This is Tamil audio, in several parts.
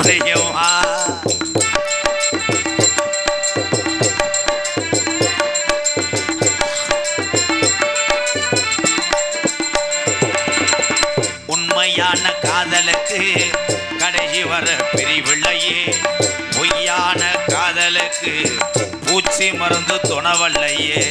முடியுமா உண்மையான காதலுக்கு கடைசி வர பிரிவில்லையே. பொய்யான காதலுக்கு பூச்சி மருந்து துணவல்லையே.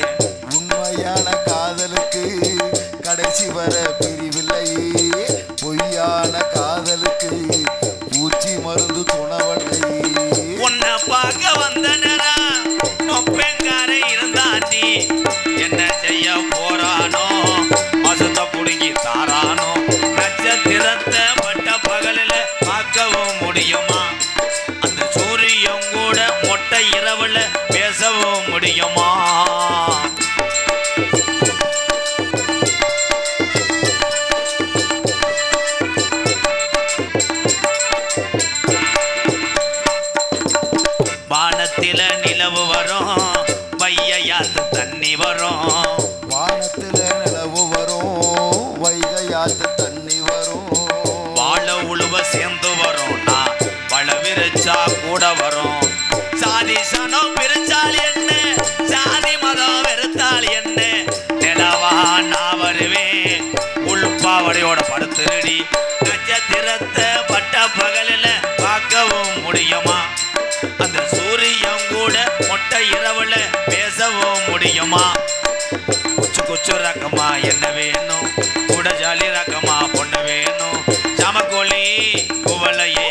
குவலையே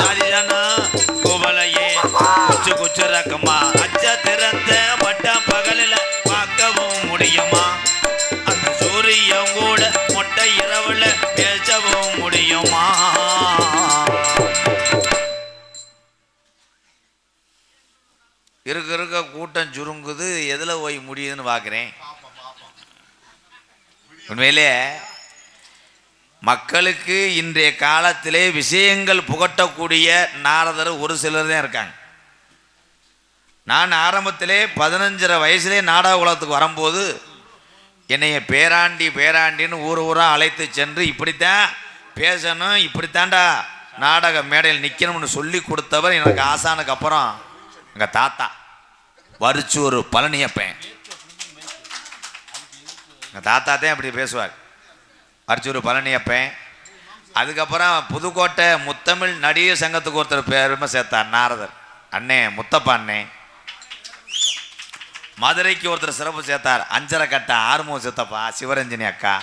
சாதிதானா குவலையே குச்சு குச்சு ரக்கமா. அச்ச திறந்த பட்ட பகலில பார்க்கவும் முடியுமா? அந்த சூரியன் கூட மொட்டை இரவுல பேசவும் முடியுமா? இருக்க இருக்க கூட்டம் சுருங்குது. எதில் போய் முடியுதுன்னு பார்க்குறேன். உண்மையிலே மக்களுக்கு இன்றைய காலத்திலே விஷயங்கள் புகட்டக்கூடிய நாரதர் ஒரு சிலர் தான் இருக்காங்க. நான் ஆரம்பத்திலே பதினஞ்சரை வயசுலே நாடக உலகத்துக்கு வரும்போது என்னைய பேராண்டி பேராண்டின்னு ஊர் ஊராக அழைத்து சென்று இப்படித்தான் பேசணும் இப்படித்தாண்டா நாடக மேடையில் நிற்கணும்னு சொல்லி கொடுத்தவர் எனக்கு ஆசானுக்கு அப்புறம் எங்கள் தாத்தா. வரிச்சு ஒரு பழனியப்பேன் எங்கள் தாத்தா தான் இப்படி பேசுவார். வரிச்சூர் பழனியப்பன் அதுக்கப்புறம் புதுக்கோட்டை முத்தமிழ் நடிகர் சங்கத்துக்கு ஒருத்தர் பெருமை சேர்த்தார் நாரதர். அண்ணே முத்தப்பா அண்ணே. மதுரைக்கு ஒருத்தர் சிறப்பு சேர்த்தார் அஞ்சரை கட்ட ஆறுமுக சித்தப்பா சிவரஞ்சனி அக்கா.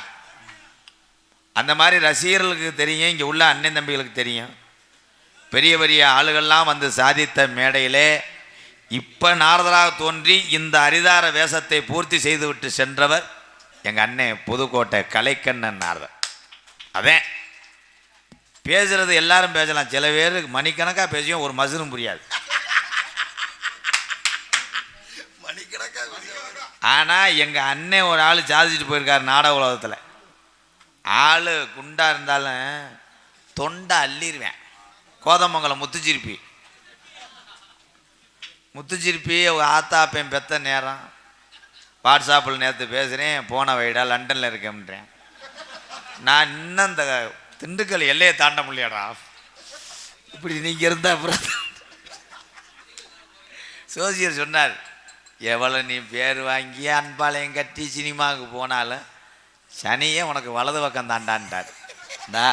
அந்த மாதிரி ரசிகர்களுக்கு தெரியும் இங்கே உள்ள அண்ணன் தம்பிகளுக்கு தெரியும். பெரிய பெரிய ஆளுகள்லாம் வந்து சாதித்த மேடையிலே இப்போ நாரதராக தோன்றி இந்த அரிதார வேஷத்தை பூர்த்தி செய்துவிட்டு சென்றவர் எங்கள் அண்ணன் புதுக்கோட்டை கலைக்கண்ணன் நாரதர் அதேன் பேசுறது எல்லாரும் பேசலாம். சில பேர் மணிக்கணக்காக பேசியும் ஒரு மசுரும் புரியாது. ஆனால் எங்கள் அண்ணன் ஒரு ஆள் சாதிச்சுட்டு போயிருக்கார் நாடக உலகத்தில். ஆள் குண்டா இருந்தாலும் தொண்டை அள்ளிடுவேன் கோதமங்கலம் முத்துச்சிருப்பி. முத்துச்சிருப்பி அவங்க ஆத்தா அப்பன் பெத்த நேரம். வாட்ஸ்அப்பில் நேற்று பேசுகிறேன் போன வைடா லண்டனில் இருக்கேன்றேன் நான் இன்னும் இந்த திண்டுக்கல் எல்லையை தாண்ட முடியாடா இப்படி நீங்கள் இருந்தா அப்புறம். சோசியர் சொன்னார் எவ்வளோ நீ பேர் வாங்கி அன்பாளையம் கட்டி சினிமாவுக்கு போனாலும் சனியே உனக்கு வலது பக்கம் தாண்டான்ட்டார். இந்தா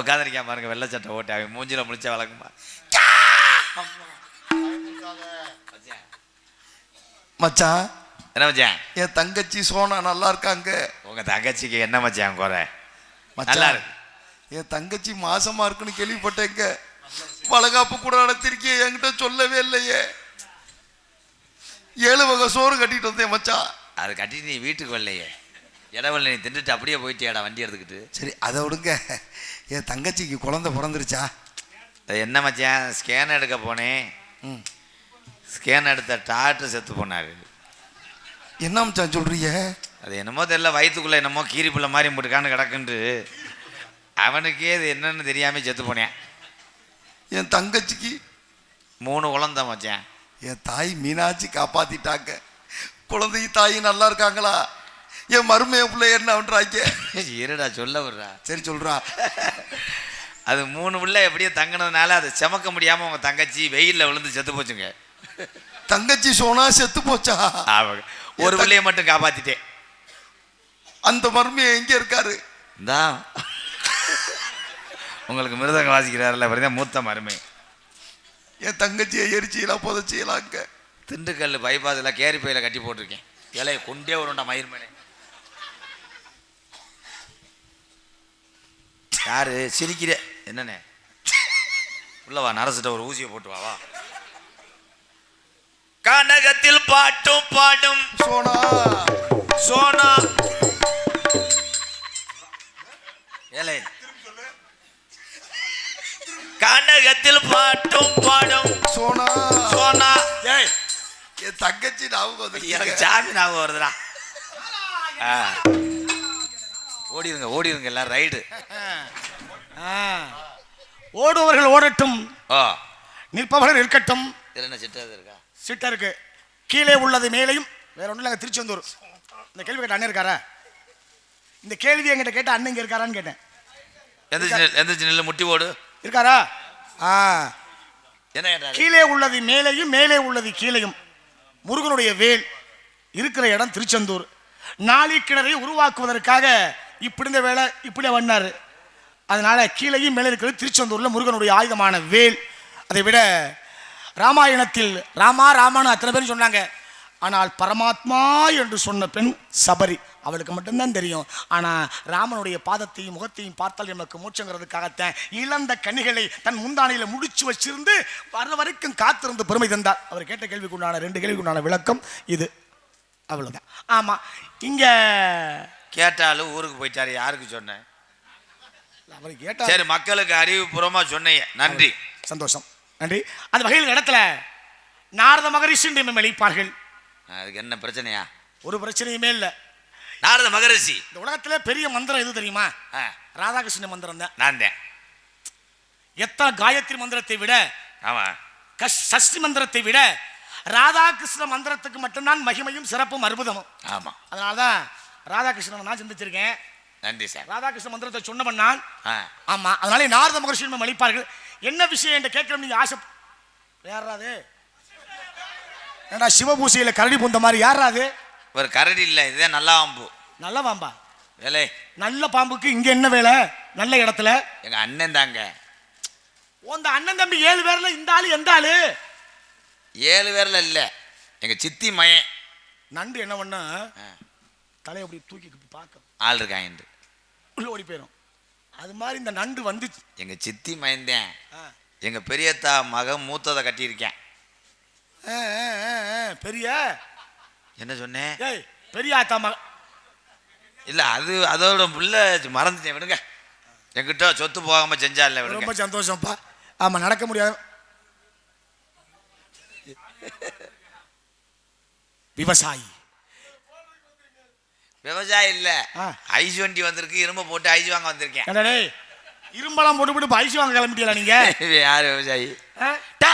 உட்காந்துருக்கேன் பாருங்க வெள்ளை சட்டை ஓட்டி அவன் மூஞ்சில முழிச்சா வளர்க்குமா? மச்சான் என்ன மச்சான்? என் தங்கச்சி சோனா நல்லா இருக்காங்க. உங்க தங்கச்சிக்கு என்ன மச்சான் குறை? நல்லா இருக்கு. என் தங்கச்சி மாசமா இருக்குன்னு கேள்விப்பட்டேங்க. வளகாப்பு கூட நடத்திருக்கிய என்கிட்ட சொல்லவே இல்லையே. ஏழு வகை சோறு கட்டிட்டு வந்தேன் மச்சான். அது கட்டிட்டு நீ வீட்டுக்கு வரலையே. இடவல்ல நீ தின்னுட்டு அப்படியே போயிட்டியாடா வண்டி எடுத்துக்கிட்டு? சரி அதை விடுங்க. என் தங்கச்சிக்கு குழந்தை பிறந்துருச்சா? என்ன மச்சான்? ஸ்கேன் எடுக்க போனேன். ஸ்கேன் எடுத்த டாக்டர் செத்து போனார். என்ன மச்சான் சொல்றீங்க? அது என்னமோ தெரியல வயிற்றுக்குள்ளே என்னமோ கீரி பிள்ளை மாதிரி முட்டுக்கான்னு கிடக்குன்ட்டு அவனுக்கே இது என்னன்னு தெரியாமல் செத்து போனேன். என் தங்கச்சிக்கு? மூணு குழந்தை மச்சான். என் தாய் மீனாட்சி காப்பாத்திட்டாங்க. குழந்தை தாய் நல்லா இருக்காங்களா? என் மருமைய பிள்ளை என்ன பண்றாங்க? இருடா சொல்ல விடுறா. சரி சொல்றா. அது மூணு பிள்ளை எப்படியோ தங்கினதுனால அதை செமக்க முடியாம உங்க தங்கச்சி வெயில்ல விழுந்து செத்து போச்சுங்க. தங்கச்சி சோனா செத்து போச்சா? ஆமாங்க. ஒரு பிள்ளைய மட்டும் காப்பாத்திட்டேன். அந்த மர்மியை எங்க இருக்காரு? இந்தா. உங்களுக்கு மிருதங்க வாசிக்கிறாருல அப்படிதான் மூத்த மருமை. என் தங்கச்சியை எரிச்சியலாம் புதைச்சியலாங்க திண்டுக்கல் பைபாஸில் கேரி பையில கட்டி போட்டிருக்கேன். இலைய கொண்டே வரும்டா மயிர் மேலே. யாரு? சிரிக்கிற. என்னண்ணே? உள்ளவா நரசிட்ட ஒரு ஊசியை போட்டு வா வா. கனகத்தில் பாட்டும் பாடும். சோனா. சோனா. ஏலே. கனகத்தில் பாட்டும் பாடும். சோனா. சோனா. ஏய். என் தங்கச்சி ஞாபகம் எனக்கு வந்துருச்சுங்க. சாமி ஞாபகம் வருதுடா. ஆ. ஓடிருங்க ஓடிருங்க எல்லாம் ரைடு. ஆ. ஓடுவர்கள் ஓடட்டும். ஓ நிற்பவர்கள் இருக்கட்டும் இதுல என்ன சிட்டது இருக்கா? சிட்டருக்கு கீழே உள்ளது மேலையும் வேற ஒன்றும் இல்லைங்க திருச்செந்தூர் இந்த கேள்வி கேட்ட அண்ணன் இருக்காரா? இந்த கேள்வி என்கிட்ட கேட்ட அண்ணன் இங்க இருக்காரான்னு கேட்டேன். எந்திரிச்சு நில்லு முட்டி ஓடு இருக்காரா? ஆ. என்ன கீழே உள்ளது மேலேயும் மேலே உள்ளது கீழேயும். முருகனுடைய வேல் இருக்கிற இடம் திருச்செந்தூர். நாளி கிணறை உருவாக்குவதற்காக இப்படி இந்த வேலை இப்படி வண்ணாரு அதனால கீழேயும் மேலே இருக்கிறது திருச்செந்தூர்ல முருகனுடைய ஆயுதமான வேல். அதை விட ராமாயணத்தில் ராமா ராமான்னு அத்தனை பேர் சொன்னாங்க. ஆனால் பரமாத்மா என்று சொன்ன பெண் சபரி. அவளுக்கு மட்டும்தான் தெரியும். ஆனால் ராமனுடைய பாதத்தையும் முகத்தையும் பார்த்தால் நமக்கு மூச்சங்கிறதுக்காகத்தான் இழந்த கனிகளை தன் முந்தானையில முடிச்சு வச்சிருந்து வர வரைக்கும் காத்திருந்து பெருமை தந்தார் அவர் கேட்ட கேள்விக்கு உண்டான ரெண்டு கேள்விக்கு உண்டான விளக்கம் இது. அவ்வளவுதான். ஆமா இங்க கேட்டாலும் ஊருக்கு போயிட்டாரு யாருக்கு சொன்னேன்? அவர் கேட்டார். சரி மக்களுக்கு அறிவுபூர்வமா சொன்னீங்க. நன்றி. சந்தோஷம். நன்றி அந்த வகையில் இடத்துல நாரத மகரிஷி என்று நம்மை அழைப்பார்கள் அதுக்கு என்ன பிரச்சனையா? ஒரு பிரச்சனையுமே இல்லை. நாரத மகரிஷி. இந்த உலகத்துல பெரிய மந்திரம் எது தெரியுமா? ராதாகிருஷ்ண மந்திரம் தான். நான் தான். எத்தனை காயத்ரி மந்திரத்தை விட ஆமா. கஷ் சஷ்டி மந்திரத்தை விட ராதாகிருஷ்ண மந்திரத்துக்கு மட்டும்தான் மகிமையும் சிறப்பும் அற்புதமும். ஆமா. அதனால தான் ராதாகிருஷ்ணன் நான் சிந்திச்சிருக்கேன். நன்றி சார். ராதாகிருஷ்ண மந்திரத்தை சொன்னவன் நான் ஆ. ஆமா அதனால நாரத மகர்ஷி நம்ம அளிப்பார்கள். என்ன விஷயம் என்று கேட்கணும் நீங்க ஆசை யாராது ஏண்டா சிவபூசையில கரடி பூந்த மாதிரி யாராது ஒரு கரடி இல்லை இதுதான் நல்லா அம்பு நல்ல பாம்பா? வேலை. நல்ல பாம்புக்கு இங்க என்ன வேலை? நல்ல இடத்துல? எங்க அண்ணன் தாங்க. உந்த அண்ணன் தம்பி ஏழு பேர்ல இந்த ஆளு எந்த ஆளு? ஏழு பேர்ல இல்ல எங்க சித்தி மயன் நண்டு என்ன பண்ண? தலையை அப்படி தூக்கி பார்க்க. ஆள் இருக்காங்க உள்ள ஓடி போயிடும் அது மாதிரி இந்த நண்டு வந்துச்சு. எங்க சித்தி மயந்தேன். எங்க பெரியத்தா மகன் மூத்ததை கட்டியிருக்கேன். பெரிய? என்ன சொன்னேன் ஏய் பெரிய ஆத்தா மக. இல்ல அது அதோட பிள்ளை மறந்துட்டேன் விடுங்க. என்கிட்ட சொத்து போகாம செஞ்சா இல்ல விடுங்க. ரொம்ப சந்தோஷம்ப்பா. ஆமா நடக்க முடியாது. விவசாயி. விவசாயம் இல்ல. ஐஸ் வண்டி வந்திருக்கு இரும்பு போட்டு ஐஸ் வாங்க வந்திருக்கேன். இரும்பெல்லாம் போட்டு போட்டு பைசு வாங்க கிளம்பிட்டீங்களா நீங்க? யார் விவசாயி? ஆ? டே,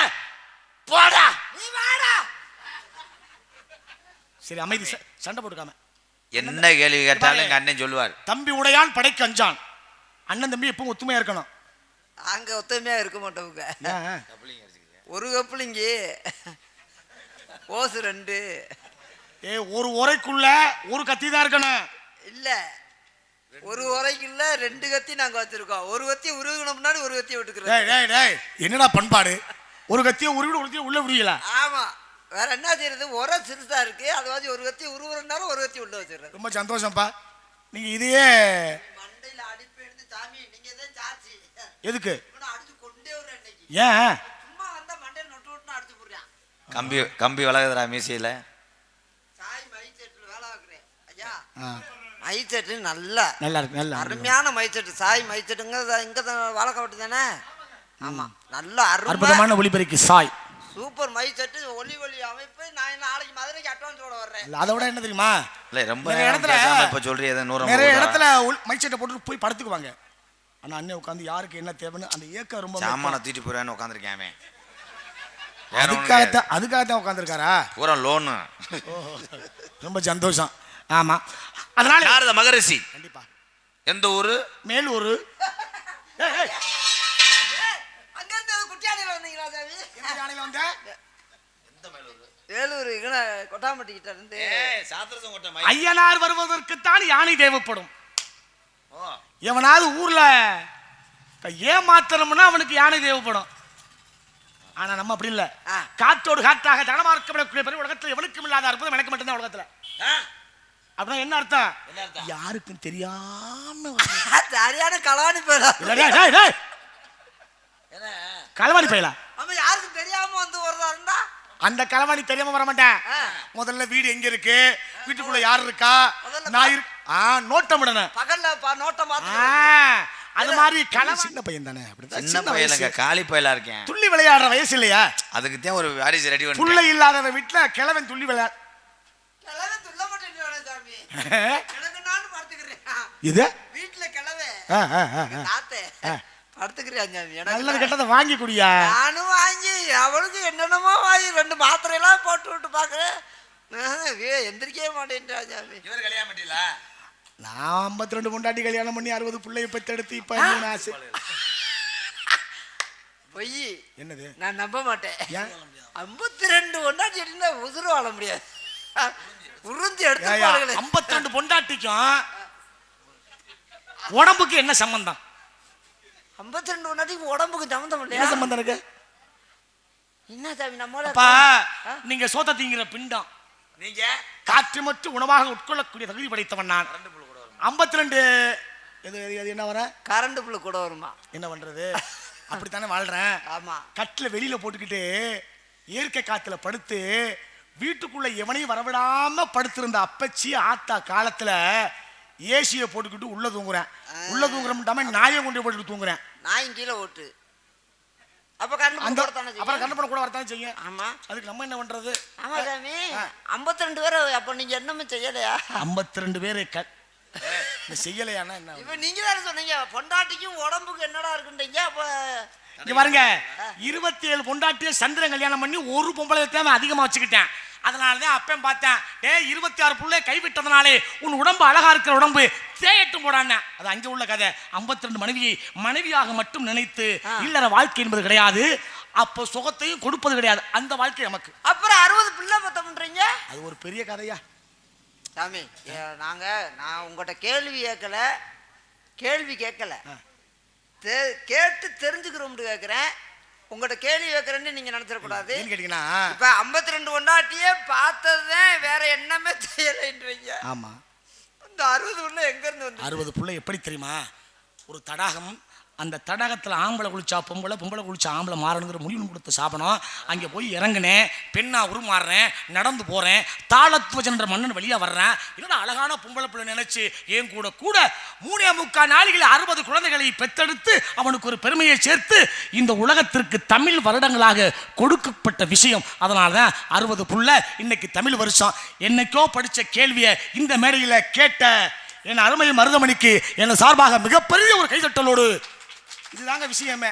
போடா. நீ வாடா. சரி அமைதி. ச- சண்டை போட்டுக்காம. என்ன கேள்வி கேட்டாலும் எங்க அண்ணன் சொல்லுவார். தம்பி உடையான் படைக்கு அஞ்சான். அண்ணன் தம்பி எப்பவும் ஒத்துமையா இருக்கணும். அங்க ஒத்துமையா இருக்க மாட்டோங்க ஏன்? ஒரு கப்பலிங்கி ஓசு ரெண்டு. ஏய் ஒரு உரைக்குள்ள ஒரு கத்தி தான் இருக்கணும். இல்ல. ஒரு உரைக்குள்ள ரெண்டு கத்தி நாங்க வச்சிருக்கோம் ஒரு கத்தி உருவின முன்னாடி ஒரு கத்தி டேய் விட்டுக்கிறோம் டேய் டேய் என்னடா பண்பாடு? ஒரு கத்தியை ஒரு வீடு ஒரு உள்ள விடுவீங்களா? ஆமா. வேற என்ன செய்யறது? உரை சிறுசா இருக்கு. அது மாதிரி ஒரு கத்தி உருவுறனால ஒரு கத்தி உள்ள வச்சிடுறது. ரொம்ப சந்தோஷம்ப்பா. நீங்க இதையே மண்டையில அடிப்பு எடுத்து சாமி நீங்க தான் சாச்சி எதுக்கு? அடிச்சு கொண்டே வர ஏன்? சும்மா வந்தா மண்டையில நொட்டு நொட்டு அடிச்சு போடுறான். கம்பி கம்பி வளகுதுடா மீசையில சாய் மைச்செட்டில் வேலை வைக்கிறேன் ஐயா ஆ, மைச்செட்டு நல்லா. நல்லா இருக்கு நல்லா. அருமையான மைச்செட்டு. சாய் மைச்செட்டுங்க இங்க வாழைக்காவட்டு தானே? ஆமா. நல்ல அற்புதமான ஒளிபெருக்கி சாய். சூப்பர் மைச்செட்டு. ஒலி ஒலி அமைப்பு. நான் நாளைக்கு மதுரைக்கு அட்வான்ஸோட வர்றேன். இல்ல, அதை விட என்ன தெரியுமா? இல்ல ரொம்ப இடத்துல- இப்ப சொல்றீ எதை நூறு நிறைய இடத்துல மைச்சட்டை போட்டு போய் படுத்துக்குவாங்க. ஆனா அண்ணன் உட்காந்து யாருக்கு என்ன தேவைன்னு அந்த ஏக்கம் ரொம்ப சாமான தூக்கிட்டு போயிடுவேன்னு உட்காந்துருக்கேன் அவன். அதுக்காகத்தான் அதுக்காகத்தான் உட்காந்துருக்காரா? பூரா லோனு ரொம்ப சந்தோஷம். ஆமா. அதனால நாரத மகரிஷி. கண்டிப்பா. எந்த ஊரு? மேலூர் ஐயனார் வருவதற்குத்தான் யானை தேவைப்படும். ஓ. எவனாவது ஊர்ல ஏமாத்தணும்னா அவனுக்கு யானை தேவைப்படும். ஆனா நம்ம அப்படி இல்ல. காத்தோடு காத்தாக தனமார்க்கப்படக்கூடிய பெரிய உலகத்துல எவனுக்கும் இல்லாத அற்புதம் எனக்கு மட்டும்தான் உலகத்துல? அப்படின்னா என்ன அர்த்தம்? என்ன அர்த்தம்? யாருக்கும் தெரியாம சரியான களவாணி போயிடா இல்ல, டேய், டேய், டேய். என்ன? களவாணி பையலா ஆமா யாருக்கும் தெரியாம வந்து இருந்தா? அந்த களவாணி தெரியாம வர மாட்டேன். முதல்ல வீடு எங்க இருக்கு? வீட்டுக்குள்ள யார் இருக்கா? நான் ஆ நோட்டமிடணும் பகல்ல பா- நோட்டம் அது மாதிரி களவாணி சின்ன பையன் தானே. அப்படிதான் சின்ன பையலுங்க காலி பையலா இருக்கேன். துள்ளி விளையாடுற வயசு இல்லையா? அதுக்கு தான் ஒரு வாரிசு ரெடி பண்ணி புள்ள இல்லாதவ வீட்டுல கிழவன் துள்ளி விளையாட கிழவன் துள்ள மாட்டேன் சாமி எனக்கு நானும் படுத்துக்கிறேன் இது? வீட்டுல எனக்கு நல்லது கெட்டதை வாங்கி குடியா நானும் வாங்கி அவளுக்கு என்னென்னமோ வாங்கி ரெண்டு மாத்திரை எல்லாம் போட்டு விட்டு பாக்குறேன் எந்திரிக்கவே மாட்டேன்றா சாமி. இவர் கல்யாணம் பண்ணிட்டீங்களா? நான் ஐம்பத்தி ரெண்டு பொண்டாட்டி கல்யாணம் பண்ணி அறுபது பிள்ளைய பெத்தெடுத்து இப்ப ஆசை. பொய். என்னது? நான் நம்ப மாட்டேன்? ஐம்பத்தி ரெண்டு ஒன்னாட்டி இருந்தா உசுறு வாழ முடியாது. உறிஞ்சி எடுத்து பாருங்களேன். 52 பொண்டாட்டிக்கும் உடம்புக்கு என்ன சம்பந்தம்? ஐம்பத்தி ரெண்டு ஒன்னாட்டிக்கு உடம்புக்கு சம்மந்தம் என்ன சம்பந்தம் இருக்கு? என்ன சாமி நம்மள அப்பா நீங்க சோத்த திங்கிற பிண்டம். நீங்க? காற்று மற்றும் உணவாக உட்கொள்ளக்கூடிய தகுதி படைத்தவன் நான். ஐம்பத்தி ரெண்டு எது எது- எது என்ன வர? கரண்ட் புல்லு கூட வருமா? என்ன பண்றது? அப்படித்தானே வாழ்றேன். ஆமா. கட்டில வெளியில போட்டுக்கிட்டு இயற்கை காத்துல படுத்து வீட்டுக்குள்ள எவனையும் வரவிடாம படுத்திருந்த அப்பச்சி ஆத்தா காலத்துல ஏசியை போட்டுக்கிட்டு உள்ள தூங்குறேன். உள்ள தூங்குறோம்டாம நாயை கொண்டு போட்டுட்டு தூங்குறேன். நாயும் கீழே ஓட்டு. அப்ப கரண்ட் அந்த அப்புறம் கூட வரத்தானே செய்யும்? ஆமா. அதுக்கு நம்ம என்ன பண்றது? ஆமா சாமி. ஐம்பத்தி ரெண்டு பேரை அப்ப நீங்க என்னமே செய்யலையா? ஐம்பத்தி ரெண்டு பேரு செய்யலையானா என்ன? இப்ப நீங்க தானே சொன்னீங்க பொண்டாட்டிக்கும் உடம்புக்கு என்னடா இருக்குன்றீங்க அப்ப இங்க பாருங்க இருபத்தி ஏழு பொண்டாட்டிய சந்திரன் கல்யாணம் பண்ணி ஒரு பொம்பளை தேவை அதிகமா வச்சுக்கிட்டேன். அதனாலதான் அப்பன் பார்த்தேன் டேய் இருபத்தி ஆறு புள்ளை கைவிட்டதுனாலே உன் உடம்பு அழகா இருக்கிற உடம்பு தேயட்டும் போடான்னு அது அங்க உள்ள கதை. 52 ரெண்டு மனைவியை மனைவியாக மட்டும் நினைத்து இல்லற வாழ்க்கை என்பது கிடையாது. அப்போ சுகத்தையும் கொடுப்பது கிடையாது. அந்த வாழ்க்கை நமக்கு. அப்புறம் அறுபது பிள்ளை பத்த பண்றீங்க? அது ஒரு பெரிய கதையா? சாமி ஏ, நாங்க நான் உங்கள்கிட்ட கேள்வி கேட்கல கேள்வி கேட்கல. தெ- கேட்டு தெரிஞ்சுக்கிறோம்னு கேட்குறேன் உங்கள்கிட்ட கேள்வி கேட்குறேன்னு நீங்க நினைச்சிடக்கூடாது. கேட்டீங்கன்னா இப்ப ஐம்பத்தி ரெண்டு ஒண்டாட்டியே பார்த்ததுதான் வேற என்னமே செய்யலைன்றீங்க ஆமா. இந்த அறுபது உள்ள எங்க இருந்து வந்து அறுபது புள்ள எப்படி தெரியுமா? ஒரு தடாகம் அந்த தடகத்தில் ஆம்பளை குளிச்சா பொம்பளை பொம்பளை குளிச்சா ஆம்பளை மாறணுங்கிற முடிவு கொடுத்த சாபனம் அங்கே போய் இறங்குனேன் பெண்ணா உருமாறுறேன் நடந்து போகிறேன் தாளத்துவஜன்ற மன்னன் வழியாக வர்றேன். என்னடா அழகான பொம்பளை பிள்ளை நினைச்சு என் கூட கூட மூணே முக்கால் நாளிகளில் அறுபது குழந்தைகளை பெத்தெடுத்து அவனுக்கு ஒரு பெருமையை சேர்த்து இந்த உலகத்திற்கு தமிழ் வருடங்களாக கொடுக்கப்பட்ட விஷயம். அதனால தான் அறுபது புள்ள இன்னைக்கு தமிழ் வருஷம். என்னைக்கோ படித்த கேள்வியை இந்த மேடையில் கேட்ட என் அருமை மருதமணிக்கு என் சார்பாக மிகப்பெரிய ஒரு கைதட்டலோடு இதுதாங்க விஷயமே.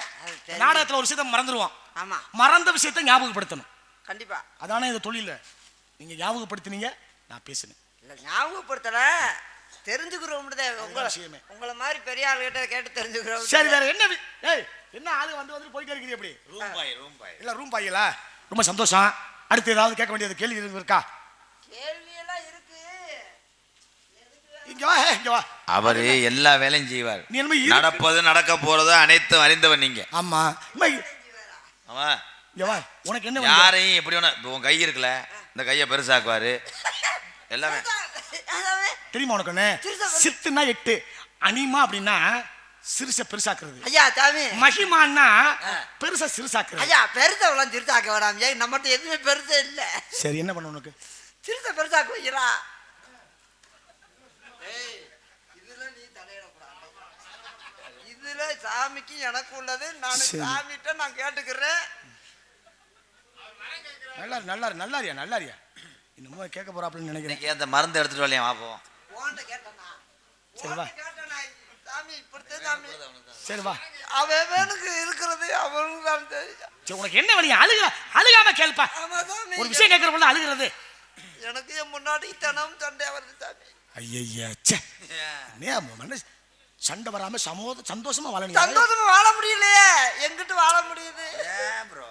நாடகத்துல ஒரு விஷயத்தை மறந்துடுவோம் ஆமா. மறந்த விஷயத்தை ஞாபகப்படுத்தணும். கண்டிப்பா. அதானே இந்த தொழில நீங்க ஞாபகப்படுத்தினீங்க நான் பேசினேன். இல்ல ஞாபகப்படுத்தல. தெரிஞ்சுக்கிறோம்ன்றதே உங்களை விஷயமே. உங்களை மாதிரி பெரிய ஆளுகிட்ட கேட்டு தெரிஞ்சுக்கிறோம் சரி வேற என்ன ஏய் என்ன ஆளு வந்து வந்து போயிட்டே இருக்குது எப்படி? ரூம் பாய் ரூம் பாய் இல்ல ரூம் பாய்களா ரொம்ப சந்தோஷம். அடுத்து ஏதாவது கேட்க வேண்டியது கேள்வி எதுவும் இருக்கா? கேள்வி இங்க வா இங்க வா. அவரு எல்லா வேலையும் செய்வார். நீ என்னமோ இரு- நடப்பது நடக்க போறது அனைத்தும் அறிந்தவன் நீங்க. ஆமா. அம்மா, ஆமா. இங்க வா. உனக்கு என்ன வேணும்? யாரையும் எப்படி வேணா இப்போ உன் கை இருக்குல்ல இந்த கையை பெருசாக்குவாரு. எல்லாமே. தெரியுமா உனக்கு ஒண்ணு? சிறுசா வந்து- சித்துனா எட்டு அனிமா அப்படின்னா சிறுச பெருசாக்குறது. ஐயா சாமி மகிமான்னா பெருசா சிறுசாக்குறது. ஐயா பெருசவெல்லாம் சிறுசாக்க வேணாம். ஐயா நம்மகிட்ட எதுவுமே பெருசே இல்ல. சரி என்ன பண்ண உனக்கு? சிறுச பெருசாக்க வைக்கிறா இதுல நீ தலையிடக்கூடாது. இதுல சாமிக்கு எனக்கு உள்ளது நான். சாமிகிட்ட நான் கேட்டுக்கிறேன். நல்லா நல்லா இரு, நல்லா இருயா நல்லா இருயா? இன்னமும் கேட்க போறாப்லன்னு நினைக்கிறேன். அந்த மருந்து எடுத்துட்டு வரலையா கேட்டேனா சரி, வா. உன்கிட்ட கேட்டேனா? சாமி இப்படித்தான் சாமி. சரி வா. அவனுக்கு இருக்கிறது அவனுக்கு தான் தெரியும் சரி உனக்கு என்ன வழி? அழுக அழுகாம கேள்ப்பா. ஒரு விஷயம் கேட்கற பொழுது அழுகிறது. எனக்கு என் முன்னாடி தனம் சண்டை வருது சாமி. ஐயய்யா ச்சே. நே மனசு சண்டை வராம சமோத சந்தோஷமா வாழணும் சந்தோஷமா வாழ முடியலையே. எங்கிட்டு வாழ முடியுது? ஏன் ப்ரோ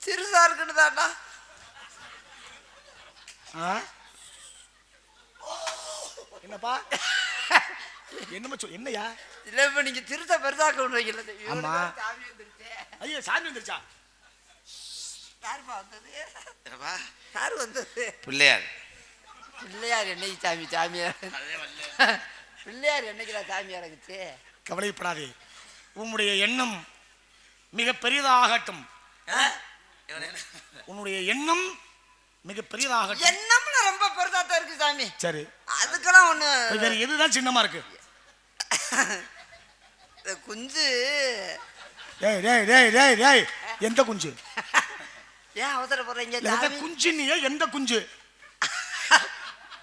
சிறுசா இருக்குன்னு தாண்டா? என்னப்பா? என்னமா சொல் என்னய்யா இல்ல இப்ப நீங்க சிறுசா பெருசாக்க விடுறீங்கல்ல ஆமா. சாமி வந்துருச்சே. ஐயோ சாமி வந்துருச்சா? யாருப்பா வந்தது? யாரு வந்தது? பிள்ளையார். பிள்ளையார் என்னைக்கு சாமி சாமியார்? பிள்ளையார் என்னைக்குடா சாமியார் ஆகுச்சு கவலைப்படாதே. உன்னுடைய எண்ணம் மிக பெரியதாகட்டும். உன்னுடைய எண்ணம் மிக பெரியதாகட்டும். என்னம்ல ரொம்ப பெருசா தான் இருக்கு சாமி. சரி. அதுக்கெல்லாம் ஒண்ணு வேற எதுதான் சின்னமா இருக்கு? குஞ்சு. டேய் டேய் டேய் டேய் டேய். எந்த குஞ்சு? ஏன் அவசரப்படுறீங்க இல்ல, எந்த சாமி? குஞ்சு நீ எந்த குஞ்சு?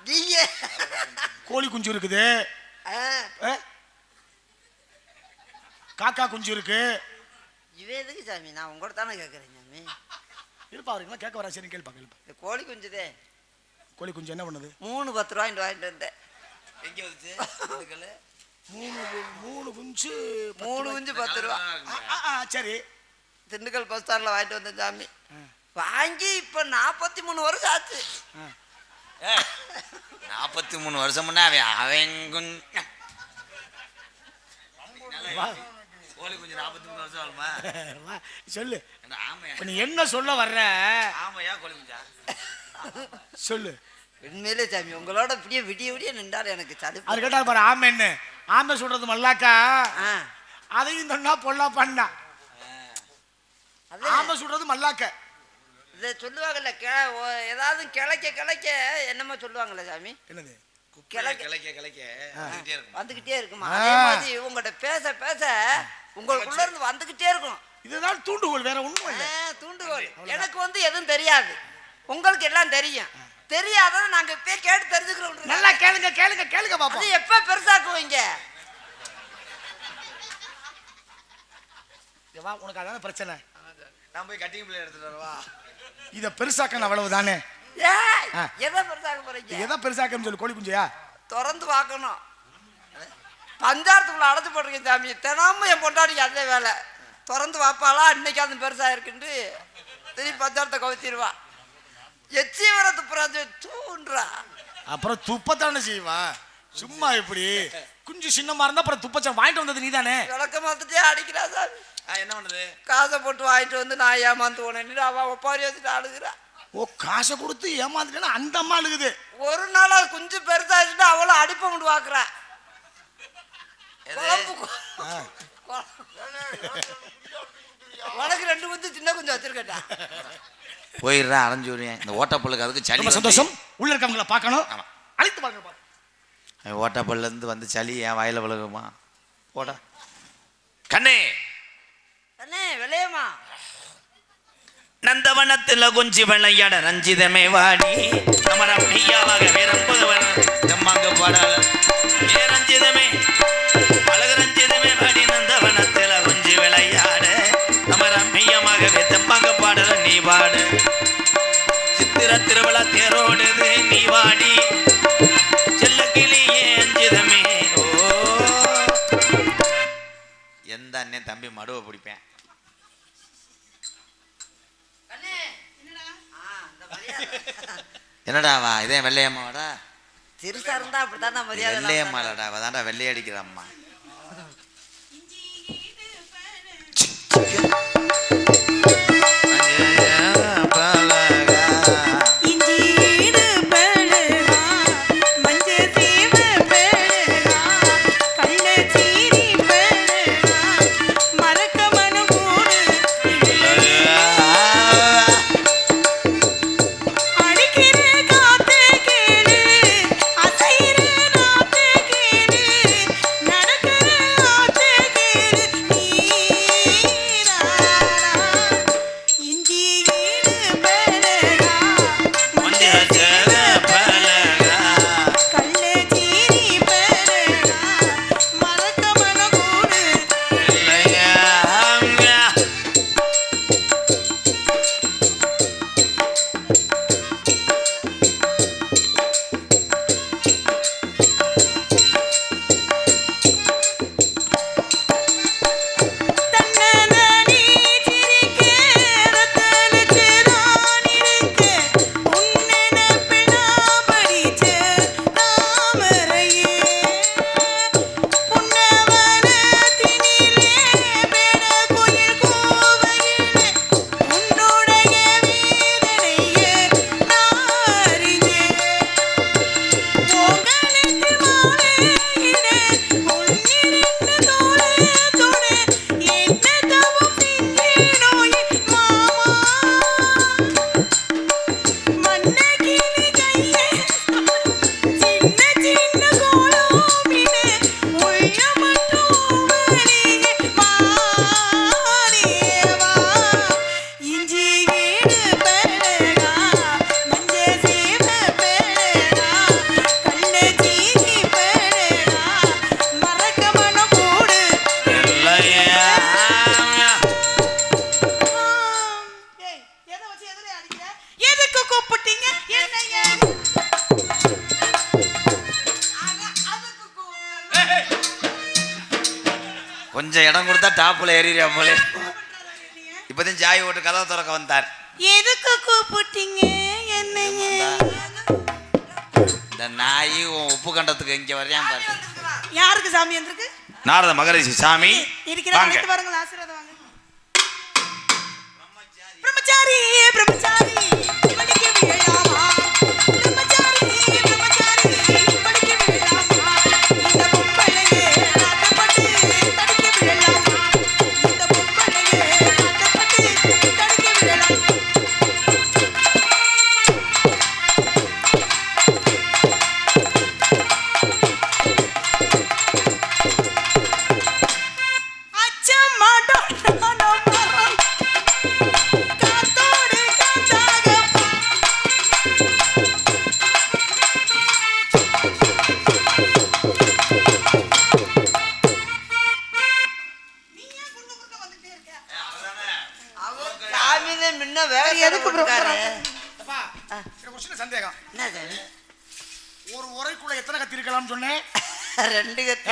நீங்க. கோழி குஞ்சு இருக்குது? காக்கா குஞ்சு இருக்கு. இவன் எதுக்கு சாமி? நான் உங்கள்ட்ட தானே கேட்குறேன் சாமி. இருப்பா அவருக்கு கேட்க வரா சரி கேள்ப்பா கேள்ப்பா. கோழி குஞ்சுதே. கோழி குஞ்சு என்ன பண்ணுது? மூணு பத்து ரூபாய்ட்டு வாங்கிட்டு வந்தேன். எங்க வந்துச்சு? மூணு மூணு குஞ்சு மூணு ரூபாய். குஞ்சு பத்து ரூபா. சரி. திண்டுக்கல் பஸ் ஸ்டாண்டில் வாங்கிட்டு வந்தேன் சாமி. வாங்கி இப்போ நாற்பத்தி மூணு வருஷம் ஆச்சு. நாற்பத்தி மூணு வருஷம்னா அவன் அவன். கோழி குஞ்சு நாற்பத்தி மூணு வருஷம் ஆகுமா? சொல்லு. ஆமையா? நீ என்ன சொல்ல வர்ற? ஆமையா கோழி குஞ்சா? சொல்லு. உண்மையிலே சாமி உங்களோட இப்படியே விடிய விடிய நின்றாரு எனக்கு சதுப்பு அது பாரு ஆமைன்னு ஆமை சொல்றது மல்லாக்கா? ஆ. அதையும் சொன்னா பொல்லா பண்ணா ஆமை சொல்றது மல்லாக்க? இதை சொல்லுவாங்கல்ல கிள ஏதாவது கிளைக்க கிளைக்க என்னமோ சொல்லுவாங்கல்ல சாமி? என்னது? கிளைக்க கிளைக்க கிளைக்க வந்துகிட்டே இருக்கும். அதே மாதிரி உங்கள்கிட்ட பேச பேச உங்களுக்குள்ள இருந்து வந்துகிட்டே இருக்கும். இதுதான் தூண்டுகோல் வேற ஒண்ணும் இல்லை. தூண்டுகோல். எனக்கு வந்து எதுவும் தெரியாது. உங்களுக்கு எல்லாம் தெரியும். தெரியாததை நாங்க இப்பயே கேட்டு தெரிஞ்சுக்கிறோம் நல்லா கேளுங்க கேளுங்க கேளுங்க அது பாப்போம் எப்ப பெருசாக்குவீங்க? உனக்கு அதான பிரச்சனை? நான் போய் கட்டிங் பிள்ளை எடுத்துட்டு வரவா. இத பெருசாக்கணும் அவ்வளவு தானே ஏய், ஆ. எதை பெருசாக்க போறீங்க? எதை பெருசாக்கன்னு சொல்லு கோழி குஞ்சையா? திறந்து பார்க்கணும். பஞ்சாயத்துக்குள்ள அடைச்சு போட்டிருக்கேன் சாமி. தினமும் என் பொண்டாடிக்கு அதே வேலை. திறந்து பார்ப்பாளா? இன்னைக்கு அது பெருசா இருக்குன்ட்டு திருப்பி பஞ்சாயத்தை கவுத்திடுவா. எச்சி வர துப்புறாது தூன்றா அப்புறம் துப்பத்தானே செய்வா சும்மா இப்படி. குஞ்சு சின்னமா இருந்தா அப்புறம் துப்பச்சம் வாங்கிட்டு வந்தது நீதானே? விளக்க மாத்துட்டே அடிக்கிறா ஆ என்ன பண்ணுது காசை போட்டு வாங்கிட்டு வந்து நான் ஏமாந்து போனேன்னு அவ ஒப்பாரி வச்சுட்டு அழுகுறா? ஓ காசை கொடுத்து ஏமாந்துட்டேன்னா அந்த அம்மா அழுகுது. ஒரு நாள் அது குஞ்சு பெருசாச்சுட்டு அவளும் அடிப்ப முடி பாக்குறா. உனக்கு ரெண்டு குஞ்சு சின்ன குஞ்சு வச்சிருக்கட்டா போயிடுறா அரைஞ்சு விடுவேன் இந்த ஓட்டப்பல்லுக்கு அதுக்கு சளி வந்து- சந்தோஷம். உள்ள இருக்கவங்கள பார்க்கணும். அழைத்து பாருங்க பாப்போம். அவன் ஓட்டப்பல்ல இருந்து வந்து சளி என் வாயில விழுகுமா? போடா. கண்ணே! அண்ணே விளையமா? நந்தவனத்துல கொஞ்சி விளையாட ரஞ்சிதமே வாடி. வேறம்புதவன் செம்மாங்க பாடால ஏ ரஞ்சிதமே? அழகு ரஞ்சிதமே வாடி. நந்தவனத்துல கொஞ்சி விளையாட. நமர மையமாகவே செம்மாங்க பாடல நீ பாடு. தம்பி மடுவை பிடிப்பேன். அண்ணே ஆ, இந்த மரியாதை. என்னடா வா இதே வெள்ளையம்மாவாடா? சிறுசா இருந்தா அப்படித்தானே வெள்ளையம்மாடா அவ தாண்டா வெள்ளை அடிக்கிற அம்மா சாமி வந்திருக்கு? நாரத மகரிஷி சாமி. இருக்கிற வாங்க.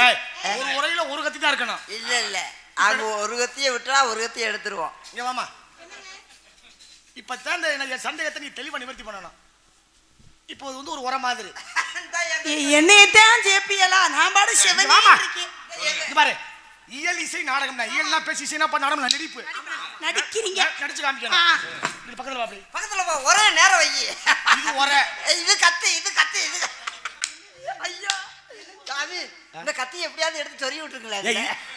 ஒரு உரையில ஒரு கத்தி தான் இருக்கணும். இல்ல இல்ல. அங்க ஒரு கத்தியை விட்டுறா ஒரு கத்தியை எடுத்துருவோம். இங்க வாமா இப்ப தான் இந்த எனக்கு சந்தேகத்தை நீ தெளிவா நிவர்த்தி பண்ணணும். இப்போ இது வந்து ஒரு உரை மாதிரி. என்னையத்தான் ஜேபியலா நான் பாடு. செவனே இங்க பாரு. இயல் இசை நாடகம் தான் இயல்னா பேசி இசைனா பண்ண நாடகம் நடிப்பு. நடிக்கிறீங்க. நடிச்சு காமிக்கணும். இது பக்கத்துல அப்படி பக்கத்துல போ ஒரே நேரம் வை. இது உரை. ஏய், இது கத்து இது கத்து இது. ஐயோ. சாமி இந்த கத்தி எப்படியாவது எடுத்து சொறி ஏய் விட்டுருங்களேன்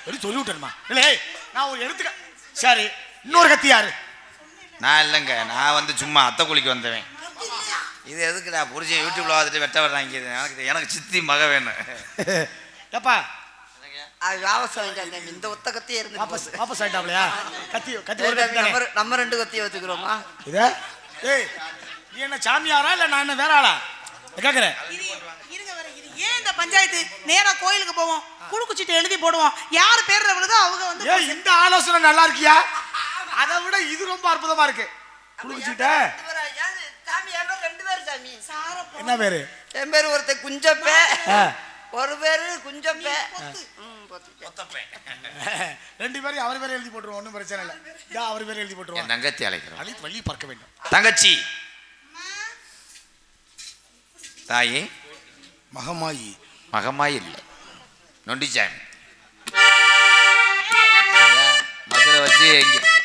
வெறும் சொல்லி விட்டுருமா? இல்லை நான் ஒரு எடுத்துக்க சரி இன்னொரு கத்தி யாரு? நான் இல்லைங்க நான் வந்து சும்மா அத்தை குளிக்கு வந்தவன். இது எதுக்குடா புரிஞ்சு யூடியூப்ல பார்த்துட்டு வெட்ட வர்றாங்க இது எனக்கு எனக்கு சித்தி மக வேணும். ஏப்பா அது இந்த ஒத்த கத்தியே இருந்து வாபஸ் வாபஸ் ஆயிட்டாப்லையா? கத்தி கத்தி நம்ம நம்ம ரெண்டு கத்தியை வச்சுக்கிறோமா? இதா? ஏய் நீ என்ன சாமியாரா இல்ல நான் என்ன வேற ஆளா? நான் இந்த பஞ்சாயத்து நேரா கோயிலுக்கு போவோம். குழுக்குச்சிட்டு எழுதி போடுவோம். யார் பேர்ல விழுதோ அவங்க வந்து இந்த ஆலோசனை நல்லா இருக்கியா? அதை விட இது ரொம்ப அற்புதமா இருக்கு. குளிச்சுட்ட சாமி என் பேர் ரெண்டு பேர் சாமி. சாரப்பா. என்ன பேரு? என் பேர் ஒருத்தன் குஞ்சப்ப. ஒரு பேரு குஞ்சப்ப. ரெண்டு பேரையும் அவர் பேரை எழுதி போட்டுருவோம் ஒன்றும் பிரச்சனை இல்லை. அவர் பேரை எழுதி போட்டுருவோம். தங்கச்சி அழைக்கிறோம். அழைத்து வழி பார்க்க வேண்டும். தங்கச்சி. தாயி. மகமாயி. மகமாய் இல்லை. நொண்டிச்சாமி மசுரை வச்சு எங்க